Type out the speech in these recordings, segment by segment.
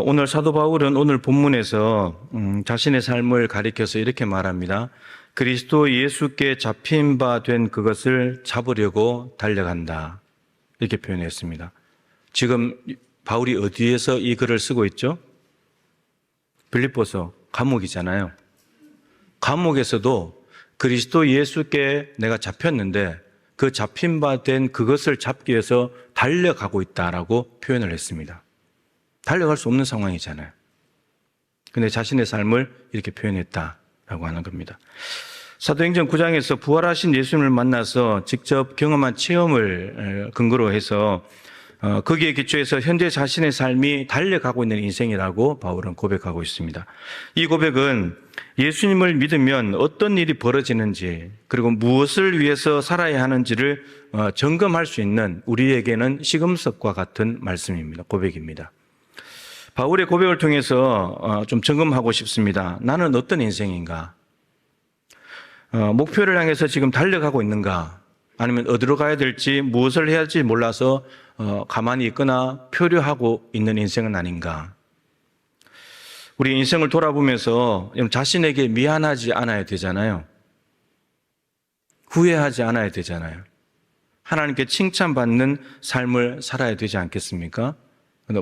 어, 오늘 사도 바울은 오늘 본문에서 음, 자신의 삶을 가리켜서 이렇게 말합니다. 그리스도 예수께 잡힌 바 된 그것을 잡으려고 달려간다. 이렇게 표현했습니다. 지금 바울이 어디에서 이 글을 쓰고 있죠? 빌립보서 감옥이잖아요. 감옥에서도 그리스도 예수께 내가 잡혔는데 그 잡힌 바 된 그것을 잡기 위해서 달려가고 있다라고 표현을 했습니다. 달려갈 수 없는 상황이잖아요. 근데 자신의 삶을 이렇게 표현했다라고 하는 겁니다. 사도행전 9장에서 부활하신 예수님을 만나서 직접 경험한 체험을 근거로 해서 어, 거기에 기초해서 현재 자신의 삶이 달려가고 있는 인생이라고 바울은 고백하고 있습니다. 이 고백은 예수님을 믿으면 어떤 일이 벌어지는지 그리고 무엇을 위해서 살아야 하는지를 어, 점검할 수 있는 우리에게는 시금석과 같은 말씀입니다. 고백입니다. 바울의 고백을 통해서 어, 좀 점검하고 싶습니다. 나는 어떤 인생인가? 어, 목표를 향해서 지금 달려가고 있는가? 아니면 어디로 가야 될지 무엇을 해야 할지 몰라서 어, 가만히 있거나 표류하고 있는 인생은 아닌가? 우리 인생을 돌아보면서 자신에게 미안하지 않아야 되잖아요. 후회하지 않아야 되잖아요. 하나님께 칭찬받는 삶을 살아야 되지 않겠습니까?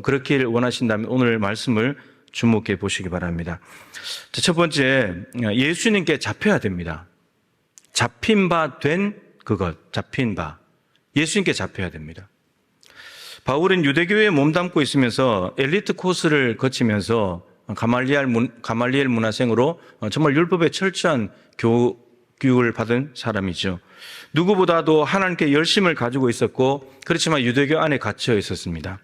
그렇길 원하신다면 오늘 말씀을 주목해 보시기 바랍니다. 자, 첫 번째, 예수님께 잡혀야 됩니다. 잡힌 바 된 그것, 잡힌 바. 예수님께 잡혀야 됩니다. 바울은 유대교회에 몸담고 있으면서 엘리트 코스를 거치면서 가말리엘, 문, 가말리엘 문화생으로 정말 율법에 철저한 교, 교육을 받은 사람이죠. 누구보다도 하나님께 열심을 가지고 있었고 그렇지만 유대교 안에 갇혀 있었습니다.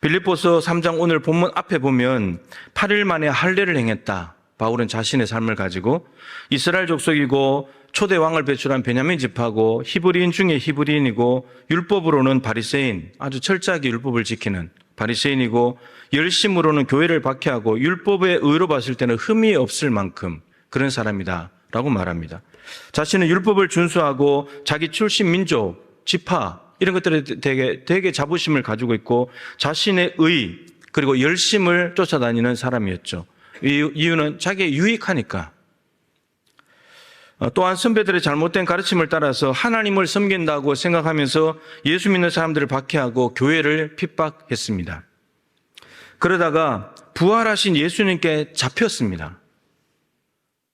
빌립보서 3장 오늘 본문 앞에 보면 8일 만에 할례를 행했다. 바울은 자신의 삶을 가지고 이스라엘 족속이고 초대 왕을 배출한 베냐민 집하고 히브리인 중에 히브리인이고 율법으로는 바리새인 아주 철저하게 율법을 지키는 바리새인이고 열심으로는 교회를 박해하고 율법의 의로 봤을 때는 흠이 없을 만큼 그런 사람이다라고 말합니다. 자신은 율법을 준수하고 자기 출신 민족, 지파 이런 것들에 되게 되게 자부심을 가지고 있고 자신의 의 그리고 열심을 쫓아다니는 사람이었죠. 이유는 자기에 유익하니까. 어, 또한 선배들의 잘못된 가르침을 따라서 하나님을 섬긴다고 생각하면서 예수 믿는 사람들을 박해하고 교회를 핍박했습니다. 그러다가 부활하신 예수님께 잡혔습니다.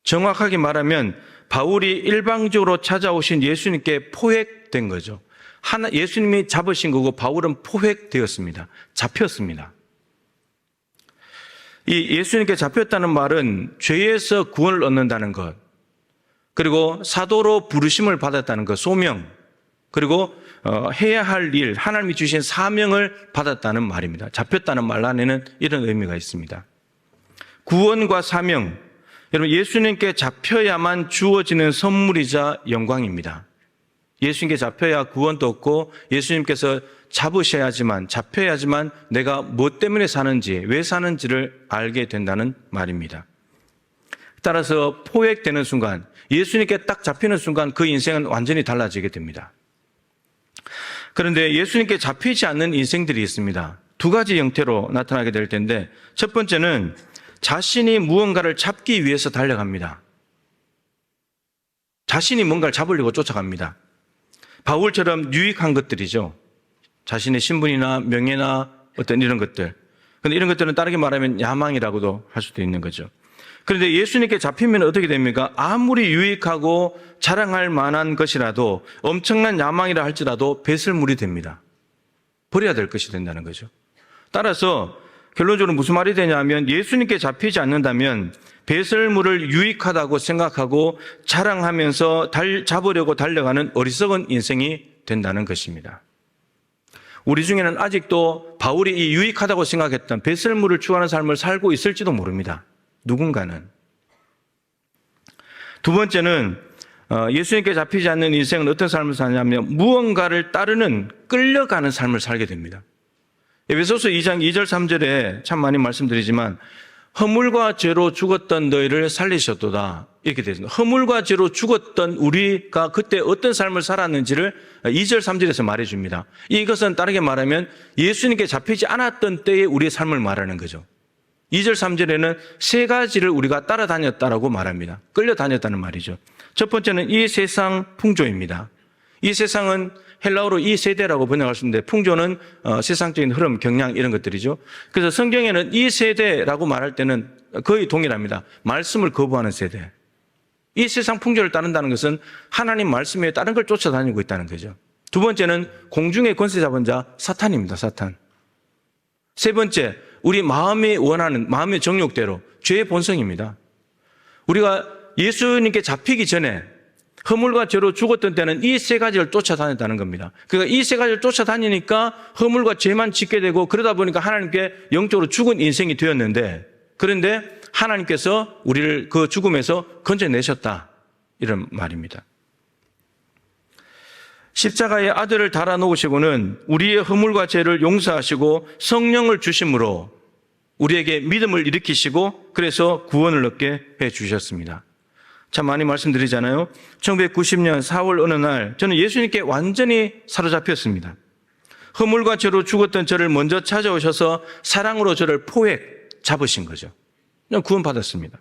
정확하게 말하면 바울이 일방적으로 찾아오신 예수님께 포획된 거죠. 하나, 예수님이 잡으신 거고 바울은 포획되었습니다. 잡혔습니다. 이 예수님께 잡혔다는 말은 죄에서 구원을 얻는다는 것, 그리고 사도로 부르심을 받았다는 것, 소명, 그리고 어, 해야 할 일, 하나님이 주신 사명을 받았다는 말입니다. 잡혔다는 말 안에는 이런 의미가 있습니다. 구원과 사명, 여러분 예수님께 잡혀야만 주어지는 선물이자 영광입니다. 예수님께 잡혀야 구원도 없고 예수님께서 잡으셔야지만 잡혀야지만 내가 무엇 때문에 사는지 왜 사는지를 알게 된다는 말입니다. 따라서 포획되는 순간 예수님께 딱 잡히는 순간 그 인생은 완전히 달라지게 됩니다. 그런데 예수님께 잡히지 않는 인생들이 있습니다. 두 가지 형태로 나타나게 될 텐데 첫 번째는 자신이 무언가를 잡기 위해서 달려갑니다. 자신이 뭔가를 잡으려고 쫓아갑니다. 바울처럼 유익한 것들이죠. 자신의 신분이나 명예나 어떤 이런 것들. 근데 이런 것들은 다르게 말하면 야망이라고도 할 수도 있는 거죠. 그런데 예수님께 잡히면 어떻게 됩니까? 아무리 유익하고 자랑할 만한 것이라도 엄청난 야망이라 할지라도 배설물이 됩니다. 버려야 될 것이 된다는 거죠. 따라서 결론적으로 무슨 말이 되냐면 예수님께 잡히지 않는다면 배설물을 유익하다고 생각하고 자랑하면서 달, 잡으려고 달려가는 어리석은 인생이 된다는 것입니다. 우리 중에는 아직도 바울이 이 유익하다고 생각했던 배설물을 추구하는 삶을 살고 있을지도 모릅니다. 누군가는. 두 번째는 어, 예수님께 잡히지 않는 인생은 어떤 삶을 사냐면 무언가를 따르는 끌려가는 삶을 살게 됩니다. 에베소서 2장 2절 3절에 참 많이 말씀드리지만 허물과 죄로 죽었던 너희를 살리셨도다. 이렇게 되어 있습니다. 허물과 죄로 죽었던 우리가 그때 어떤 삶을 살았는지를 2절, 3절에서 말해줍니다. 이것은 다르게 말하면 예수님께 잡히지 않았던 때의 우리의 삶을 말하는 거죠. 2절, 3절에는 세 가지를 우리가 따라다녔다라고 말합니다. 끌려다녔다는 말이죠. 첫 번째는 이 세상 풍조입니다. 이 세상은 헬라어로 이 세대라고 번역할 수 있는데 풍조는 어, 세상적인 흐름, 경향 이런 것들이죠. 그래서 성경에는 이 세대라고 말할 때는 거의 동일합니다. 말씀을 거부하는 세대. 이 세상 풍조를 따른다는 것은 하나님 말씀 외에 다른 걸 쫓아다니고 있다는 거죠. 두 번째는 공중의 권세 잡은 자 사탄입니다. 사탄. 세 번째, 우리 마음이 원하는 마음의 정욕대로 죄의 본성입니다. 우리가 예수님께 잡히기 전에 허물과 죄로 죽었던 때는 이 세 가지를 쫓아다녔다는 겁니다. 그러니까 이 세 가지를 쫓아다니니까 허물과 죄만 짓게 되고 그러다 보니까 하나님께 영적으로 죽은 인생이 되었는데 그런데 하나님께서 우리를 그 죽음에서 건져내셨다. 이런 말입니다. 십자가에 아들을 달아 놓으시고는 우리의 허물과 죄를 용서하시고 성령을 주심으로 우리에게 믿음을 일으키시고 그래서 구원을 얻게 해 주셨습니다. 참 많이 말씀드리잖아요. 1990년 4월 어느 날 저는 예수님께 완전히 사로잡혔습니다. 허물과 죄로 죽었던 저를 먼저 찾아오셔서 사랑으로 저를 포획 잡으신 거죠. 그냥 구원받았습니다.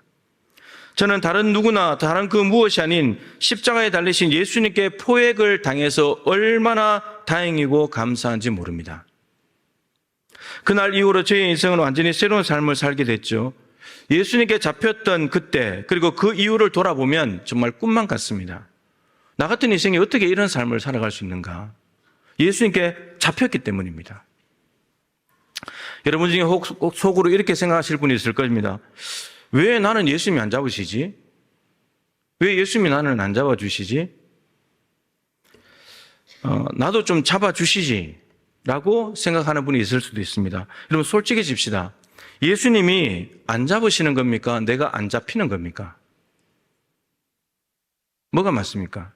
저는 다른 누구나 다른 그 무엇이 아닌 십자가에 달리신 예수님께 포획을 당해서 얼마나 다행이고 감사한지 모릅니다. 그날 이후로 저의 인생은 완전히 새로운 삶을 살게 됐죠. 예수님께 잡혔던 그때 그리고 그 이후를 돌아보면 정말 꿈만 같습니다. 나 같은 인생이 어떻게 이런 삶을 살아갈 수 있는가? 예수님께 잡혔기 때문입니다. 여러분 중에 혹 속으로 이렇게 생각하실 분이 있을 겁니다. 왜 나는 예수님이 안 잡으시지? 왜 예수님이 나는 안 잡아주시지? 어, 나도 좀 잡아주시지. 라고 생각하는 분이 있을 수도 있습니다. 여러분, 솔직해집시다. 예수님이 안 잡으시는 겁니까? 내가 안 잡히는 겁니까? 뭐가 맞습니까?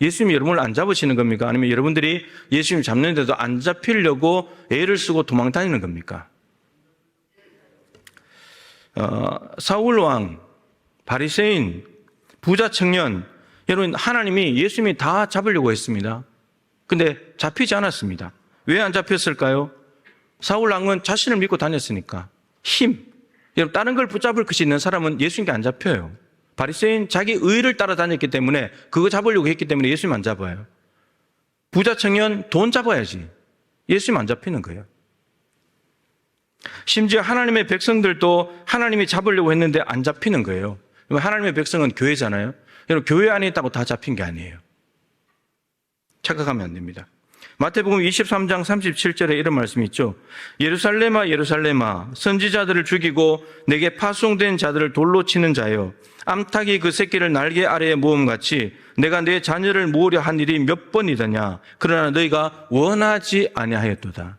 예수님이 여러분을 안 잡으시는 겁니까? 아니면 여러분들이 예수님 잡는데도 안 잡히려고 애를 쓰고 도망 다니는 겁니까? 어, 사울 왕, 바리새인, 부자 청년, 여러분 하나님이 예수님이 다 잡으려고 했습니다. 근데 잡히지 않았습니다. 왜 안 잡혔을까요? 사울 왕은 자신을 믿고 다녔으니까 힘. 여러분 다른 걸 붙잡을 것이 있는 사람은 예수님께 안 잡혀요. 바리새인 자기 의를 따라다녔기 때문에 그거 잡으려고 했기 때문에 예수님 안 잡아요. 부자 청년 돈 잡아야지. 예수님 안 잡히는 거예요. 심지어 하나님의 백성들도 하나님이 잡으려고 했는데 안 잡히는 거예요. 하나님의 백성은 교회잖아요. 여러분 교회 안에 있다고 다 잡힌 게 아니에요. 착각하면 안 됩니다. 마태복음 23장 37절에 이런 말씀이 있죠. 예루살렘아 예루살렘아 선지자들을 죽이고 내게 파송된 자들을 돌로 치는 자여 암탉이 그 새끼를 날개 아래에 모음같이 내가 내 자녀를 모으려 한 일이 몇 번이더냐 그러나 너희가 원하지 아니하였도다.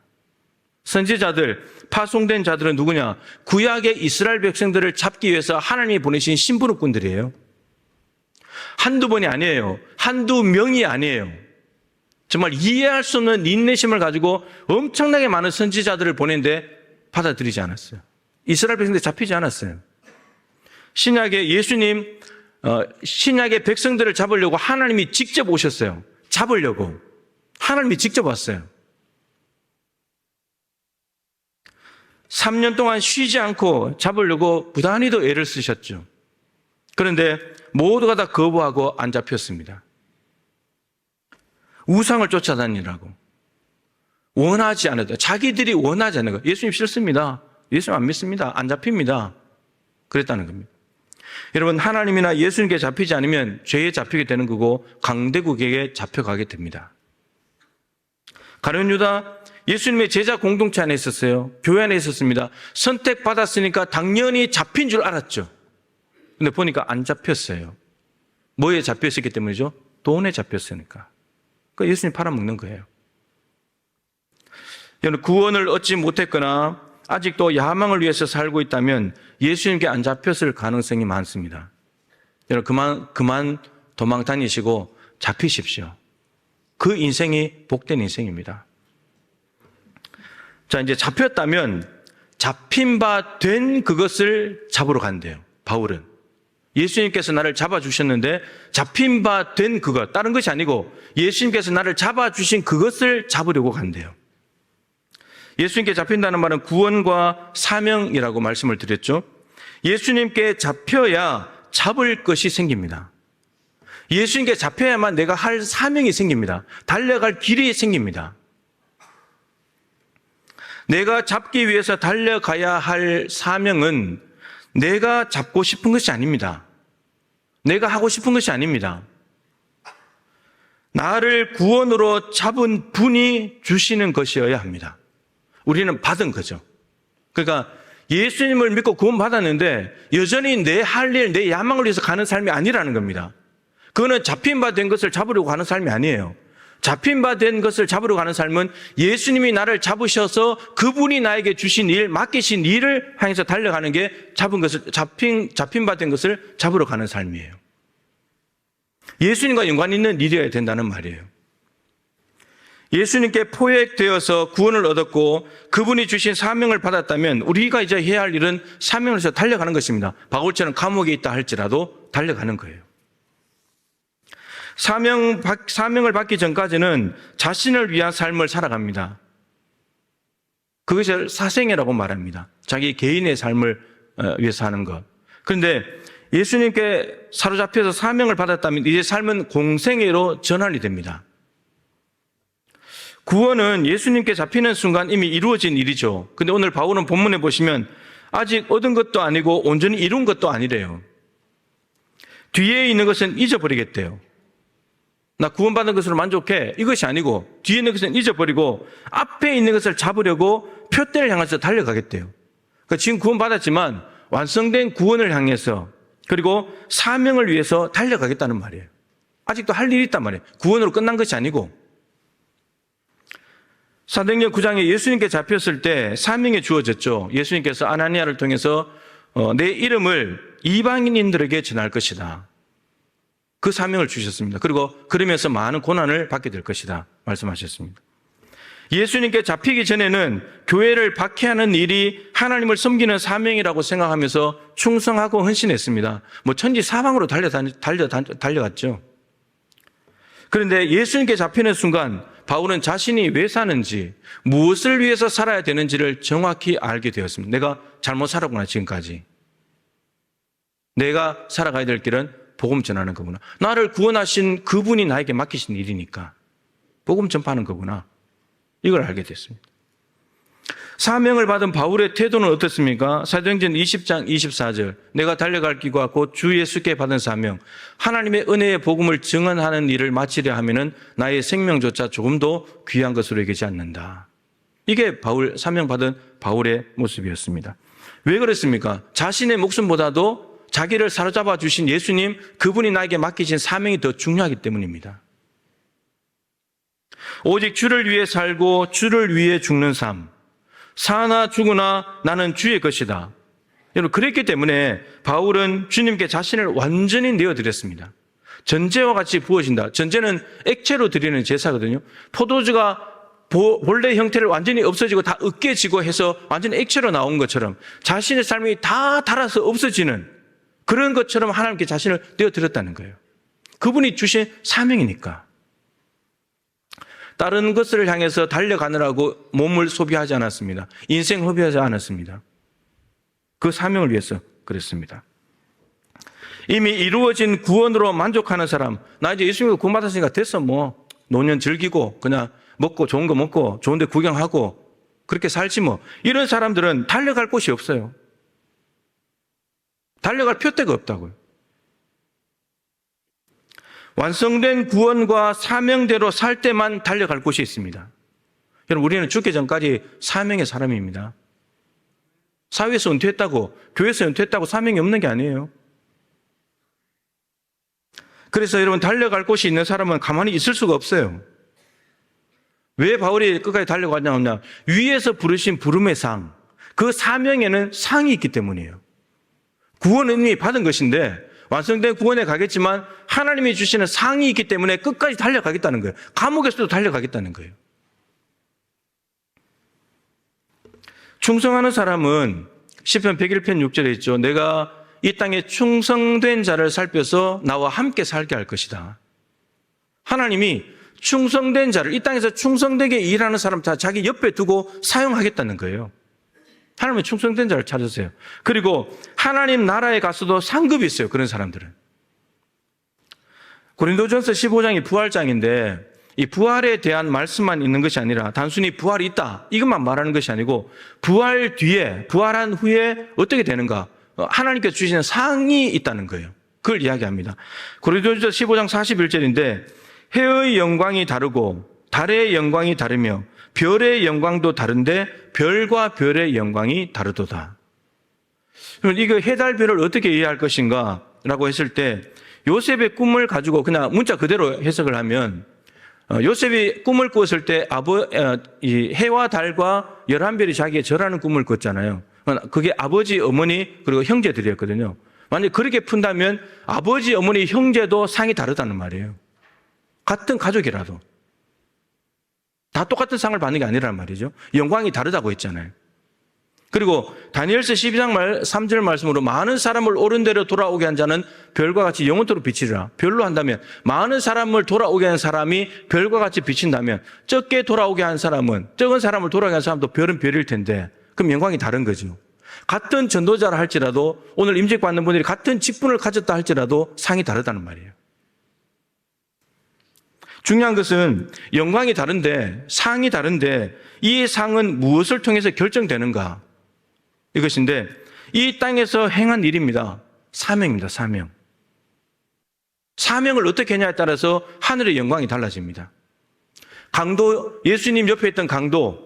선지자들 파송된 자들은 누구냐? 구약의 이스라엘 백성들을 잡기 위해서 하나님이 보내신 신부름꾼들이에요. 한두 번이 아니에요. 한두 명이 아니에요. 정말 이해할 수 없는 인내심을 가지고 엄청나게 많은 선지자들을 보낸데 받아들이지 않았어요. 이스라엘 백성들 잡히지 않았어요. 신약의 예수님, 어, 신약의 백성들을 잡으려고 하나님이 직접 오셨어요. 잡으려고. 하나님이 직접 왔어요. 3년 동안 쉬지 않고 잡으려고 부단히도 애를 쓰셨죠. 그런데 모두가 다 거부하고 안 잡혔습니다. 우상을 쫓아다니라고. 원하지 않았다. 자기들이 원하지 않는 거. 예수님 싫습니다. 예수님 안 믿습니다. 안 잡힙니다. 그랬다는 겁니다. 여러분, 하나님이나 예수님께 잡히지 않으면 죄에 잡히게 되는 거고 강대국에게 잡혀가게 됩니다. 가룟 유다 예수님의 제자 공동체 안에 있었어요. 교회 안에 있었습니다. 선택받았으니까 당연히 잡힌 줄 알았죠. 근데 보니까 안 잡혔어요. 뭐에 잡혔었기 때문이죠? 돈에 잡혔으니까. 그 예수님 팔아먹는 거예요. 여러분, 구원을 얻지 못했거나 아직도 야망을 위해서 살고 있다면 예수님께 안 잡혔을 가능성이 많습니다. 여러분, 그만, 그만 도망 다니시고 잡히십시오. 그 인생이 복된 인생입니다. 자, 이제 잡혔다면 잡힌 바 된 그것을 잡으러 간대요. 바울은. 예수님께서 나를 잡아주셨는데 잡힌 바 된 그것, 다른 것이 아니고 예수님께서 나를 잡아주신 그것을 잡으려고 간대요. 예수님께 잡힌다는 말은 구원과 사명이라고 말씀을 드렸죠. 예수님께 잡혀야 잡을 것이 생깁니다. 예수님께 잡혀야만 내가 할 사명이 생깁니다. 달려갈 길이 생깁니다. 내가 잡기 위해서 달려가야 할 사명은 내가 잡고 싶은 것이 아닙니다. 내가 하고 싶은 것이 아닙니다. 나를 구원으로 잡은 분이 주시는 것이어야 합니다. 우리는 받은 거죠. 그러니까 예수님을 믿고 구원받았는데 여전히 내 할 일, 내 야망을 위해서 가는 삶이 아니라는 겁니다. 그거는 잡힌 바 된 것을 잡으려고 하는 삶이 아니에요. 잡힌 바 된 것을 잡으러 가는 삶은 예수님이 나를 잡으셔서 그분이 나에게 주신 일, 맡기신 일을 향해서 달려가는 게 잡은 것을, 잡힌, 잡힌 바 된 것을 잡으러 가는 삶이에요. 예수님과 연관 있는 일이어야 된다는 말이에요. 예수님께 포획되어서 구원을 얻었고 그분이 주신 사명을 받았다면 우리가 이제 해야 할 일은 사명을 해서 달려가는 것입니다. 바울처럼 감옥에 있다 할지라도 달려가는 거예요. 사명, 사명을 받기 전까지는 자신을 위한 삶을 살아갑니다. 그것을 사생이라고 말합니다. 자기 개인의 삶을 어, 위해서 하는 것. 그런데 예수님께 사로잡혀서 사명을 받았다면 이제 삶은 공생애로 전환이 됩니다. 구원은 예수님께 잡히는 순간 이미 이루어진 일이죠. 근데 오늘 바울은 본문에 보시면 아직 얻은 것도 아니고 온전히 이룬 것도 아니래요. 뒤에 있는 것은 잊어버리겠대요. 나 구원받은 것으로 만족해. 이것이 아니고 뒤에 있는 것은 잊어버리고 앞에 있는 것을 잡으려고 표대를 향해서 달려가겠대요. 그러니까 지금 구원받았지만 완성된 구원을 향해서 그리고 사명을 위해서 달려가겠다는 말이에요. 아직도 할 일이 있단 말이에요. 구원으로 끝난 것이 아니고 사도행전 9장에 예수님께 잡혔을 때 사명이 주어졌죠. 예수님께서 아나니아를 통해서 어, 내 이름을 이방인들에게 전할 것이다. 그 사명을 주셨습니다. 그리고 그러면서 많은 고난을 받게 될 것이다. 말씀하셨습니다. 예수님께 잡히기 전에는 교회를 박해하는 일이 하나님을 섬기는 사명이라고 생각하면서 충성하고 헌신했습니다. 뭐 천지 사방으로 달려, 달려, 달려갔죠. 그런데 예수님께 잡히는 순간 바울은 자신이 왜 사는지, 무엇을 위해서 살아야 되는지를 정확히 알게 되었습니다. 내가 잘못 살았구나, 지금까지. 내가 살아가야 될 길은 복음 전하는 거구나. 나를 구원하신 그분이 나에게 맡기신 일이니까. 복음 전파하는 거구나. 이걸 알게 됐습니다. 사명을 받은 바울의 태도는 어떻습니까? 사도행전 20장 24절. 내가 달려갈 길과 곧 주 예수께 받은 사명. 하나님의 은혜의 복음을 증언하는 일을 마치려 하면은 나의 생명조차 조금도 귀한 것으로 여기지 않는다. 이게 바울, 사명 받은 바울의 모습이었습니다. 왜 그랬습니까? 자신의 목숨보다도 자기를 사로잡아 주신 예수님, 그분이 나에게 맡기신 사명이 더 중요하기 때문입니다. 오직 주를 위해 살고 주를 위해 죽는 삶. 사나 죽으나 나는 주의 것이다. 여러분, 그랬기 때문에 바울은 주님께 자신을 완전히 내어드렸습니다. 전제와 같이 부어진다. 전제는 액체로 드리는 제사거든요. 포도주가 본래 형태를 완전히 없어지고 다 으깨지고 해서 완전히 액체로 나온 것처럼 자신의 삶이 다 달아서 없어지는 그런 것처럼 하나님께 자신을 내어드렸다는 거예요. 그분이 주신 사명이니까. 다른 것을 향해서 달려가느라고 몸을 소비하지 않았습니다. 인생 소비하지 않았습니다. 그 사명을 위해서 그랬습니다. 이미 이루어진 구원으로 만족하는 사람, 나 이제 예수님을 구원받았으니까 됐어, 뭐. 노년 즐기고, 그냥 먹고, 좋은 거 먹고, 좋은 데 구경하고, 그렇게 살지 뭐. 이런 사람들은 달려갈 곳이 없어요. 달려갈 표대가 없다고요. 완성된 구원과 사명대로 살 때만 달려갈 곳이 있습니다. 여러분, 우리는 죽기 전까지 사명의 사람입니다. 사회에서 은퇴했다고, 교회에서 은퇴했다고 사명이 없는 게 아니에요. 그래서 여러분, 달려갈 곳이 있는 사람은 가만히 있을 수가 없어요. 왜 바울이 끝까지 달려가냐 위에서 부르신 부름의 상, 그 사명에는 상이 있기 때문이에요. 구원은 이미 받은 것인데, 완성된 구원에 가겠지만 하나님이 주시는 상이 있기 때문에 끝까지 달려가겠다는 거예요. 감옥에서도 달려가겠다는 거예요. 충성하는 사람은 시편 101편 6절에 있죠. 내가 이 땅에 충성된 자를 살펴서 나와 함께 살게 할 것이다. 하나님이 충성된 자를 이 땅에서 충성되게 일하는 사람 다 자기 옆에 두고 사용하겠다는 거예요. 하나님은 충성된 자를 찾으세요. 그리고 하나님 나라에 가서도 상급이 있어요. 그런 사람들은. 고린도전서 15장이 부활장인데 이 부활에 대한 말씀만 있는 것이 아니라 단순히 부활이 있다 이것만 말하는 것이 아니고 부활 뒤에 부활한 후에 어떻게 되는가 어, 하나님께서 주시는 상이 있다는 거예요. 그걸 이야기합니다. 고린도전서 15장 41절인데 해의 영광이 다르고 달의 영광이 다르며 별의 영광도 다른데 별과 별의 영광이 다르도다. 그럼 이거 해달별을 어떻게 이해할 것인가? 라고 했을 때 요셉의 꿈을 가지고 그냥 문자 그대로 해석을 하면 어, 요셉이 꿈을 꿨을 때 아버, 어, 이 해와 달과 열한 별이 자기의 절하는 꿈을 꿨잖아요. 그게 아버지, 어머니, 그리고 형제들이었거든요. 만약 그렇게 푼다면 아버지, 어머니, 형제도 상이 다르다는 말이에요. 같은 가족이라도. 다 똑같은 상을 받는 게 아니란 말이죠. 영광이 다르다고 했잖아요. 그리고 다니엘서 12장 말 3절 말씀으로 많은 사람을 옳은 대로 돌아오게 한 자는 별과 같이 영원토록 비치리라. 별로 한다면 많은 사람을 돌아오게 한 사람이 별과 같이 비친다면 적게 돌아오게 한 사람은 적은 사람을 돌아오게 한 사람도 별은 별일 텐데 그럼 영광이 다른 거죠. 같은 전도자라 할지라도 오늘 임직 받는 분들이 같은 직분을 가졌다 할지라도 상이 다르다는 말이에요. 중요한 것은 영광이 다른데 상이 다른데 이 상은 무엇을 통해서 결정되는가? 이것인데 이 땅에서 행한 일입니다. 사명입니다. 사명. 사명을 어떻게 했냐에 따라서 하늘의 영광이 달라집니다. 강도 예수님 옆에 있던 강도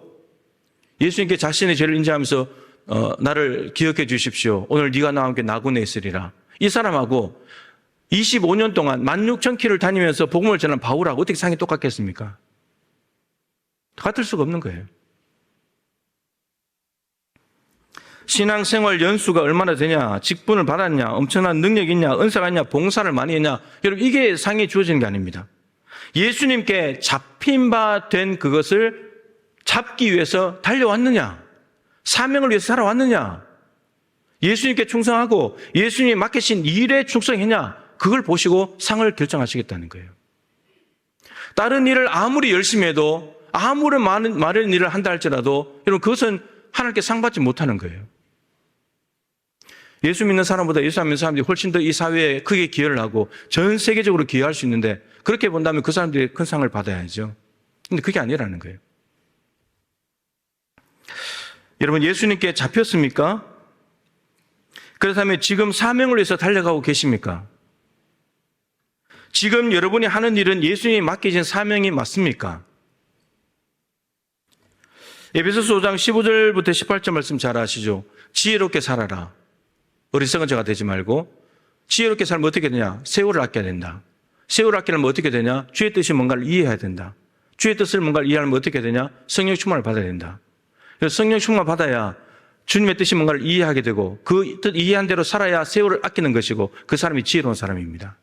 예수님께 자신의 죄를 인지하면서 어, 나를 기억해 주십시오. 오늘 네가 나와 함께 나군에 있으리라. 이 사람하고 25년 동안 16,000km를 다니면서 복음을 전한 바울하고 어떻게 상이 똑같겠습니까? 같을 수가 없는 거예요. 신앙생활 연수가 얼마나 되냐, 직분을 받았냐, 엄청난 능력이 있냐, 은사가 있냐, 봉사를 많이 했냐. 여러분, 이게 상이 주어지는 게 아닙니다. 예수님께 잡힌 바 된 그것을 잡기 위해서 달려왔느냐, 사명을 위해서 살아왔느냐, 예수님께 충성하고 예수님이 맡기신 일에 충성했냐, 그걸 보시고 상을 결정하시겠다는 거예요. 다른 일을 아무리 열심히 해도 아무리 많은, 많은 일을 한다 할지라도 여러분 그것은 하나님께 상 받지 못하는 거예요. 예수 믿는 사람보다 예수 안 믿는 사람들이 훨씬 더 이 사회에 크게 기여를 하고 전 세계적으로 기여할 수 있는데 그렇게 본다면 그 사람들이 큰 상을 받아야죠. 근데 그게 아니라는 거예요. 여러분 예수님께 잡혔습니까? 그렇다면 지금 사명을 위해서 달려가고 계십니까? 지금 여러분이 하는 일은 예수님이 맡기신 사명이 맞습니까? 에베소서 5장 15절부터 18절 말씀 잘 아시죠? 지혜롭게 살아라. 어리석은 자가 되지 말고 지혜롭게 살면 어떻게 되냐? 세월을 아껴야 된다. 세월을 아끼려면 어떻게 되냐? 주의 뜻이 뭔가를 이해해야 된다. 주의 뜻을 뭔가를 이해하면 어떻게 되냐? 성령 충만을 받아야 된다. 그래서 성령 충만 받아야 주님의 뜻이 뭔가를 이해하게 되고 그 뜻 이해한 대로 살아야 세월을 아끼는 것이고 그 사람이 지혜로운 사람입니다.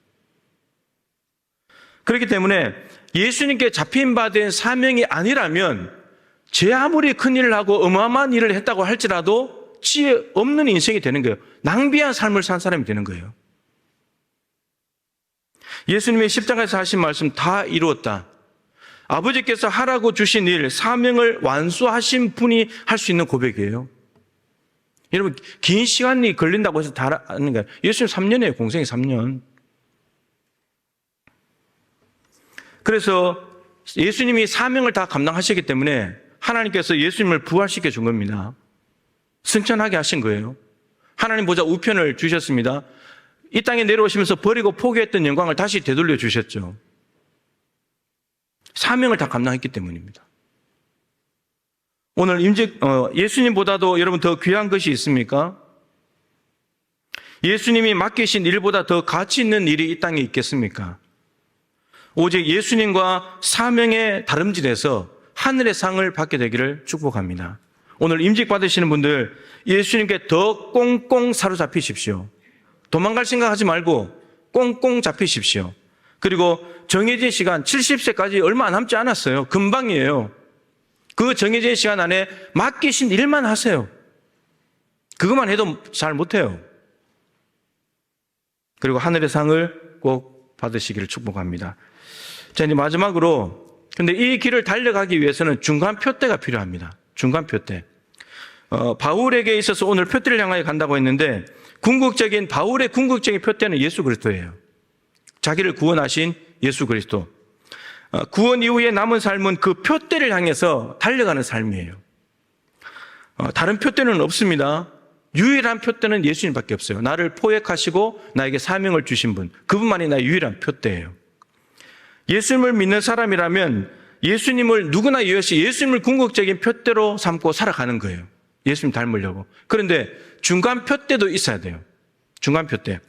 그렇기 때문에 예수님께 잡힌 바 된 사명이 아니라면 제 아무리 큰 일을 하고 어마어마한 일을 했다고 할지라도 지혜 없는 인생이 되는 거예요. 낭비한 삶을 산 사람이 되는 거예요. 예수님의 십자가에서 하신 말씀 다 이루었다. 아버지께서 하라고 주신 일, 사명을 완수하신 분이 할 수 있는 고백이에요. 여러분, 긴 시간이 걸린다고 해서 다 하는 거예요. 예수님 3년이에요. 공생이 3년. 그래서 예수님이 사명을 다 감당하시기 때문에 하나님께서 예수님을 부활시켜 준 겁니다. 승천하게 하신 거예요. 하나님 보자 우편을 주셨습니다. 이 땅에 내려오시면서 버리고 포기했던 영광을 다시 되돌려 주셨죠. 사명을 다 감당했기 때문입니다. 오늘 임직 어, 예수님보다도 여러분 더 귀한 것이 있습니까? 예수님이 맡기신 일보다 더 가치 있는 일이 이 땅에 있겠습니까? 오직 예수님과 사명의 다름질에서 하늘의 상을 받게 되기를 축복합니다. 오늘 임직 받으시는 분들 예수님께 더 꽁꽁 사로잡히십시오. 도망갈 생각하지 말고 꽁꽁 잡히십시오. 그리고 정해진 시간 70세까지 얼마 남지 않았어요. 금방이에요. 그 정해진 시간 안에 맡기신 일만 하세요. 그것만 해도 잘 못해요. 그리고 하늘의 상을 꼭 받으시기를 축복합니다. 자, 이제 마지막으로, 근데 이 길을 달려가기 위해서는 중간 표대가 필요합니다. 중간 표대. 어, 바울에게 있어서 오늘 표대를 향하여 간다고 했는데, 궁극적인, 바울의 궁극적인 표대는 예수 그리스도예요. 자기를 구원하신 예수 그리스도. 어, 구원 이후에 남은 삶은 그 표대를 향해서 달려가는 삶이에요. 어, 다른 표대는 없습니다. 유일한 표대는 예수님밖에 없어요. 나를 포획하시고 나에게 사명을 주신 분. 그분만이 나의 유일한 표대예요. 예수님을 믿는 사람이라면 예수님을 누구나 이해시 예수님을 궁극적인 표대로 삼고 살아가는 거예요. 예수님 닮으려고. 그런데 중간 표대도 있어야 돼요. 중간 표대.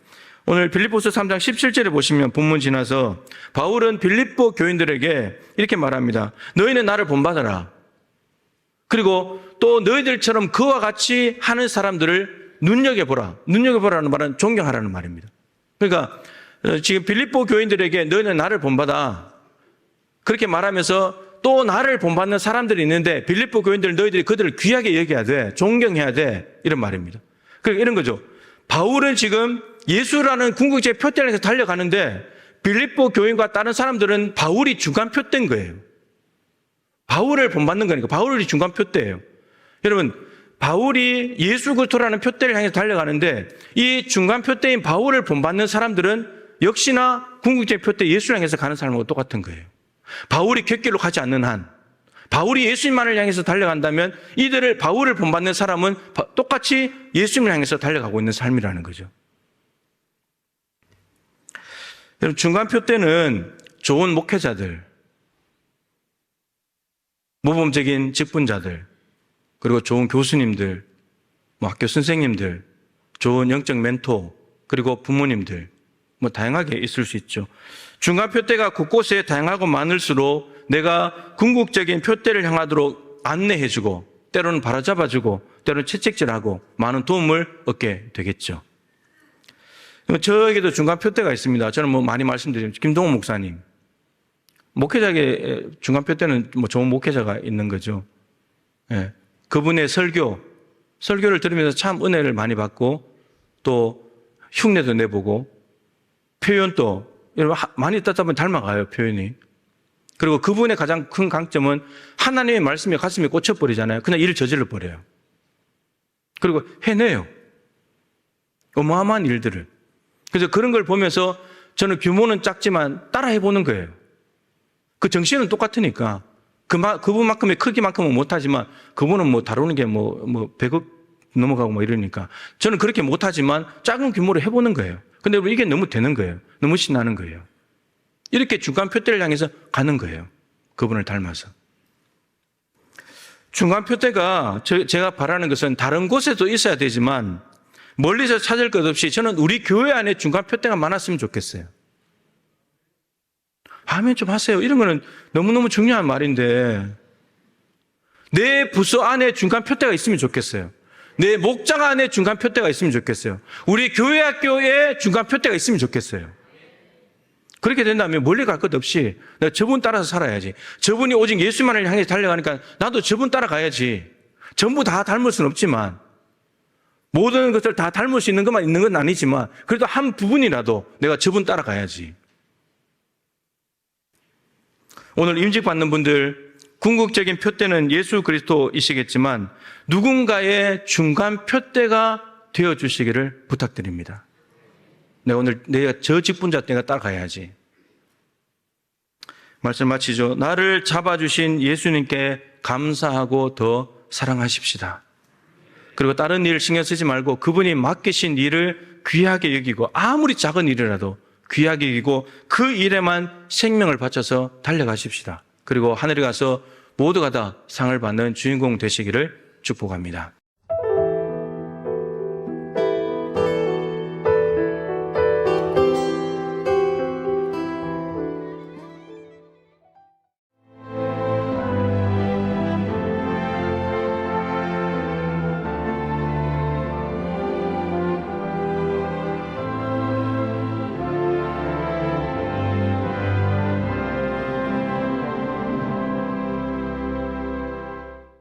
오늘 빌립보서 3장 17절에 보시면 본문 지나서 바울은 빌립보 교인들에게 이렇게 말합니다. 너희는 나를 본받아라. 그리고 또 너희들처럼 그와 같이 하는 사람들을 눈여겨보라. 눈여겨보라는 말은 존경하라는 말입니다. 그러니까 어, 지금 빌립보 교인들에게 너희는 나를 본받아. 그렇게 말하면서 또 나를 본받는 사람들이 있는데 빌립보 교인들 너희들이 그들을 귀하게 여겨야 돼. 존경해야 돼. 이런 말입니다. 그러니까 이런 거죠. 바울은 지금 예수라는 궁극적 표대를 해서 달려가는데 빌립보 교인과 다른 사람들은 바울이 중간 표대인 거예요. 바울을 본받는 거니까 바울이 중간 표대예요. 여러분 바울이 예수 그리스도라는 표대를 향해서 달려가는데 이 중간 표대인 바울을 본받는 사람들은 역시나 궁극적 표대 예수를 향해서 가는 사람과 똑같은 거예요. 바울이 객길로 가지 않는 한 바울이 예수님만을 향해서 달려간다면 이들을 바울을 본받는 사람은 바- 똑같이 예수님을 향해서 달려가고 있는 삶이라는 거죠. 여러분 중간표 때는 좋은 목회자들, 모범적인 직분자들, 그리고 좋은 교수님들, 뭐 학교 선생님들, 좋은 영적 멘토, 그리고 부모님들, 뭐 다양하게 있을 수 있죠. 중간 표대가 곳곳에 다양하고 많을수록 내가 궁극적인 표대를 향하도록 안내해주고 때로는 바로잡아주고 때로는 채찍질하고 많은 도움을 얻게 되겠죠. 저에게도 중간 표대가 있습니다. 저는 뭐 많이 말씀드리면 김동호 목사님 목회자에게 중간 표대는 뭐 좋은 목회자가 있는 거죠. 예. 그분의 설교 설교를 들으면서 참 은혜를 많이 받고 또 흉내도 내보고 표현도 여러분 하- 많이 듣다 보면 닮아가요 표현이. 그리고 그분의 가장 큰 강점은 하나님의 말씀이 가슴에 꽂혀버리잖아요. 그냥 일을 저질러 버려요. 그리고 해내요. 어마어마한 일들을. 그래서 그런 걸 보면서 저는 규모는 작지만 따라 해 보는 거예요. 그 정신은 똑같으니까. 그마, 그분만큼의 크기만큼은 못하지만 그분은 뭐 다루는 게 뭐, 뭐 100억 넘어가고 뭐 이러니까 저는 그렇게 못하지만 작은 규모로 해보는 거예요. 근데 이게 너무 되는 거예요. 너무 신나는 거예요. 이렇게 중간 표대를 향해서 가는 거예요. 그분을 닮아서. 중간 표대가 저- 제가 바라는 것은 다른 곳에도 있어야 되지만 멀리서 찾을 것 없이 저는 우리 교회 안에 중간 표대가 많았으면 좋겠어요. 하면 좀 하세요. 이런 거는 너무너무 중요한 말인데 내 부서 안에 중간 표대가 있으면 좋겠어요. 내 목장 안에 중간 표대가 있으면 좋겠어요. 우리 교회 학교에 중간 표대가 있으면 좋겠어요. 그렇게 된다면 멀리 갈 것 없이 내가 저분 따라서 살아야지. 저분이 오직 예수만을 향해 달려가니까 나도 저분 따라가야지. 전부 다 닮을 수는 없지만 모든 것을 다 닮을 수 있는 것만 있는 건 아니지만 그래도 한 부분이라도 내가 저분 따라가야지. 오늘 임직 받는 분들 궁극적인 표대는 예수 그리스도이시겠지만 누군가의 중간 표대가 되어 주시기를 부탁드립니다. 내가 오늘 내가 저 직분자 내가 따라가야지. 말씀 마치죠. 나를 잡아주신 예수님께 감사하고 더 사랑하십시다. 그리고 다른 일 신경 쓰지 말고 그분이 맡기신 일을 귀하게 여기고 아무리 작은 일이라도 귀하게 여기고 그 일에만 생명을 바쳐서 달려가십시다. 그리고 하늘에 가서 모두가 다 상을 받는 주인공 되시기를 축복합니다.